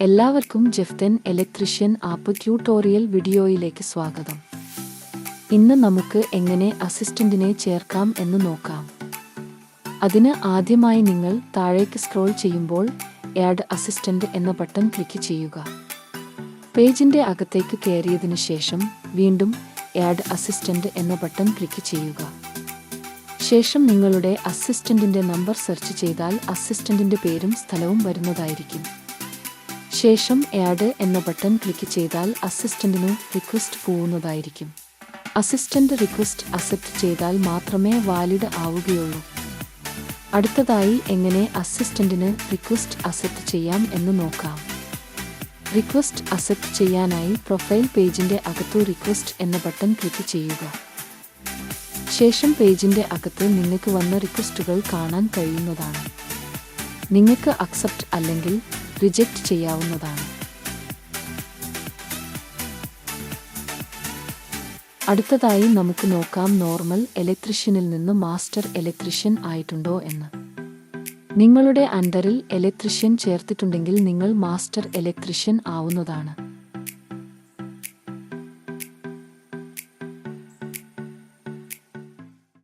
എല്ലാവർക്കും ജെഫ്തൻ electrician app tutorial വീഡിയോയിലേക്ക് സ്വാഗതം. ഇന്ന് നമുക്ക് എങ്ങനെ അസിസ്റ്റന്റിനെ ചേർക്കാം എന്ന് നോക്കാം. അതിന് ആദ്യമായി നിങ്ങൾ താഴേക്ക് സ്ക്രോൾ ചെയ്യുമ്പോൾ ആഡ് അസിസ്റ്റന്റ് എന്ന ബട്ടൺ ക്ലിക്ക് ചെയ്യുക. പേജിന്റെ അകത്തേക്ക് കയറിയതിനു ശേഷം വീണ്ടും ആഡ് അസിസ്റ്റന്റ് എന്ന ബട്ടൺ ക്ലിക്ക് ചെയ്യുക. ശേഷം നിങ്ങളുടെ അസിസ്റ്റന്റിന്റെ നമ്പർ സെർച്ച് ചെയ്താൽ അസിസ്റ്റന്റിന്റെ പേരും സ്ഥലവും വരുന്നതായിരിക്കും. ശേഷം ആഡ് എന്ന ബട്ടൺ ക്ലിക്ക് ചെയ്താൽ അസിസ്റ്റന്റിന് റിക്വസ്റ്റ് പോകുന്നതായിരിക്കും. അസിസ്റ്റന്റ് റിക്വസ്റ്റ് അക്സെപ്റ്റ് ചെയ്താൽ മാത്രമേ വാലിഡ് ആവുകയുള്ളൂ. അടുത്തതായി എങ്ങനെ അസിസ്റ്റന്റിന് റിക്വസ്റ്റ് അക്സെപ്റ്റ് ചെയ്യാം എന്ന് നോക്കാം. റിക്വസ്റ്റ് അക്സെപ്റ്റ് ചെയ്യാനായി പ്രൊഫൈൽ പേജിന്റെ അകത്തു റിക്വസ്റ്റ് എന്ന ബട്ടൺ ക്ലിക്ക് ചെയ്യുക. ശേഷം പേജിന്റെ അകത്ത് നിങ്ങൾക്ക് വന്ന റിക്വസ്റ്റുകൾ കാണാൻ കഴിയുന്നതാണ്. നിങ്ങൾക്ക് അക്സെപ്റ്റ് അല്ലെങ്കിൽ റിജക്റ്റ് ചെയ്യാവുന്നതാണ്. അടുത്തതായി നമുക്ക് നോക്കാം നോർമൽ ഇലക്ട്രീഷ്യനിൽ നിന്ന് മാസ്റ്റർ ഇലക്ട്രീഷ്യൻ ആയിട്ടുണ്ടോ എന്ന്. നിങ്ങളുടെ അണ്ടറിൽ ഇലക്ട്രീഷ്യൻ ചേർത്തിട്ടുണ്ടെങ്കിൽ നിങ്ങൾ മാസ്റ്റർ ഇലക്ട്രീഷ്യൻ ആവുന്നതാണ്.